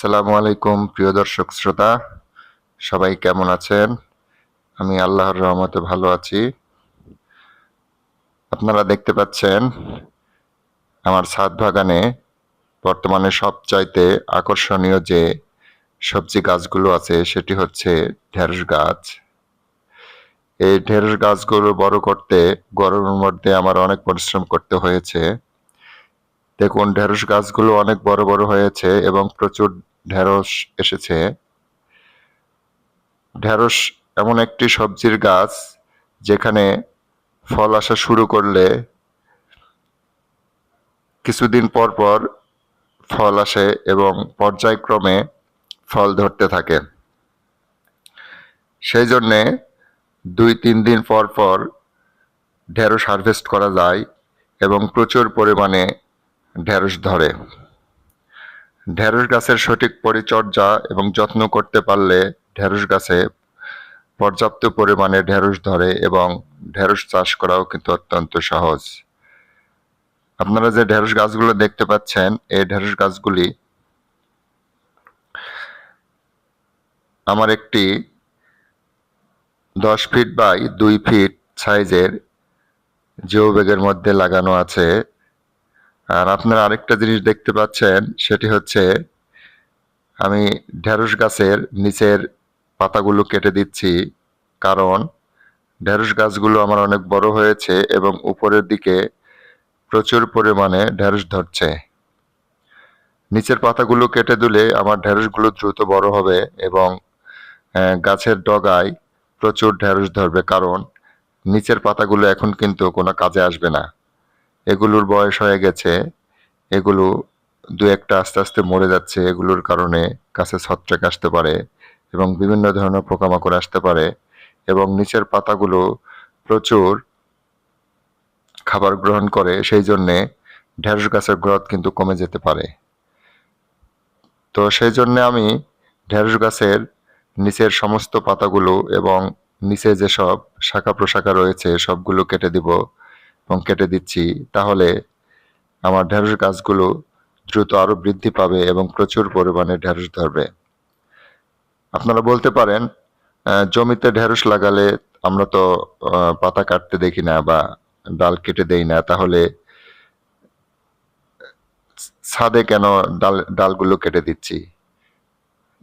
আসসালামু আলাইকুম, প্রিয় দর্শক শ্রোতা। সবাই কেমন আছেন? আমি আল্লাহর রহমতে ভালো আছি। আপনারা দেখতে পাচ্ছেন, আমার ছাদ বাগানে বর্তমানে সবচাইতে আকর্ষণীয় যে সবজি গাছগুলো আছে, সেটি হচ্ছে ঢেঁড়স গাছ। এই ঢেঁড়স গাছগুলো বড় করতে, গরমের মধ্যে আমার অনেক পরিশ্রম করতে হয়েছে। দেখুন, ঢেঁড়স গাছগুলো অনেক বড় বড় হয়েছে এবং প্রচুর ঢেঁড়স এসেছে। ঢেঁড়স এমন একটি সবজির গাছ যেখানে ফল আসা শুরু করলে কিছুদিন পর পর ফল আসে এবং পর্যায়ক্রমে ফল ধরতে থাকে। সেই জন্যে দুই তিন দিন পর পর ঢেঁড়স হারভেস্ট করা যায় এবং প্রচুর পরিমাণে ঢেঁড়স ধরে। ঢেঁড়স গাছের সঠিক পরিচর্যা এবং যত্ন করতে পারলে ঢেঁড়স গাছে পর্যাপ্ত পরিমাণে ঢেঁড়স ধরে এবং ঢেঁড়স চাষ করাও কিন্তু অত্যন্ত সহজ। আপনারা যে ঢেঁড়স গাছগুলো দেখতে পাচ্ছেন, এই ঢেঁড়স গাছগুলি আমার একটি দশ ফিট বাই দুই ফিট সাইজের জিও ব্যাগের মধ্যে লাগানো আছে। আর আপনারা আরেকটা জিনিস দেখতে পাচ্ছেন, সেটি হচ্ছে আমি ঢেঁড়স গাছের নিচের পাতাগুলো কেটে দিচ্ছি, কারণ ঢেঁড়স গাছগুলো আমার অনেক বড় হয়েছে এবং উপরের দিকে প্রচুর পরিমাণে ঢেঁড়স ধরছে। নিচের পাতাগুলো কেটে দিলে আমার ঢেঁড়সগুলো দ্রুত বড় হবে এবং গাছের ডগায় প্রচুর ঢেঁড়স ধরবে, কারণ নিচের পাতাগুলো এখন কিন্তু কোনো কাজে আসবে না। এগুলোর বয়স হয়ে গেছে, এগুলো দু একটা আস্তে আস্তে মরে যাচ্ছে, এগুলোর কারণে গাছে ছত্রাক আসতে পারে এবং বিভিন্ন ধরনের পোকামাকড় আসতে পারে এবং নিচের পাতাগুলো প্রচুর খাবার গ্রহণ করে, সেই জন্যে ঢেঁড়স গাছের গ্রোথ কিন্তু কমে যেতে পারে। তো সেই জন্য আমি ঢেঁড়স গাছের নিচের সমস্ত পাতাগুলো এবং নিচে যেসব শাখা প্রশাখা রয়েছে, সবগুলো কেটে দিব। এবং কেটে দিচ্ছি, তাহলে আমার ঢেঁড়স গাছগুলো দ্রুত আরও বৃদ্ধি পাবে এবং প্রচুর পরিমাণে ঢেঁড়স ধরবে। আপনারা বলতে পারেন জমিতে ঢেঁড়স লাগালে আমরা তো পাতা কাটতে দেখি না বা ডাল কেটে দেই না, তাহলে ছাদে কেন ডাল, ডালগুলো কেটে দিচ্ছি?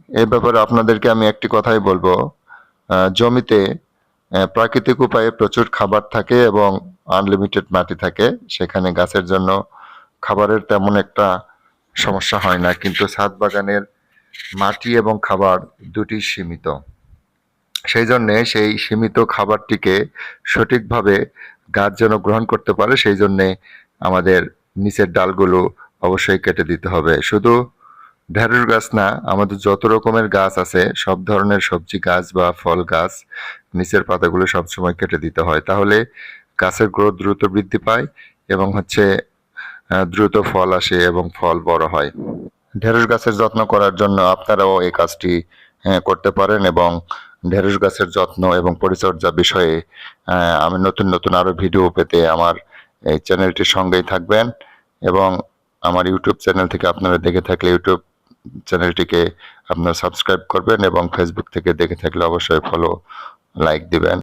এই ব্যাপারে আপনাদেরকে আমি একটি কথাই বলব জমিতে প্রাকৃতিক উপায়ে প্রচুর খাবার থাকে এবং আনলিমিটেড মাটি থাকে, সেখানে গাছের জন্য খাবারের তেমন একটা সমস্যা হয় না, কিন্তু ছাদ বাগানের মাটি এবং খাবার দুটি সীমিত। সেই জন্যে সেই সীমিত খাবারটিকে সঠিকভাবে গাছ যেন গ্রহণ করতে পারে, সেই জন্যে আমাদের নিচের ডালগুলো অবশ্যই কেটে দিতে হবে। শুধু ঢেঁড়স গাছ না, আমাদের যত রকমের গাছ আছে, সব ধরনের সবজি গাছ বা ফল গাছ নিচের পাতাগুলো সবসময় কেটে দিতে হয়। তাহলে গাছের গ্রোথ দ্রুত বৃদ্ধি পায় এবং হচ্ছে দ্রুত ফল আসে এবং ফল বড় হয়। ঢেঁড়স গাছের যত্ন করার জন্য আপনারাও এই কাজটি আহ, করতে পারেন এবং ঢেঁড়স গাছের যত্ন এবং পরিচর্যা বিষয়ে আমি নতুন নতুন আরও ভিডিও পেতে আমার এই চ্যানেলটির সঙ্গেই থাকবেন এবং আমার ইউটিউব চ্যানেল থেকে আপনারা দেখে থাকলে ইউটিউব চ্যানেলটিকে আপনারা সাবস্ক্রাইব করবেন এবং ফেসবুক থেকে দেখে থাকলে অবশ্যই ফলো লাইক দিবেন।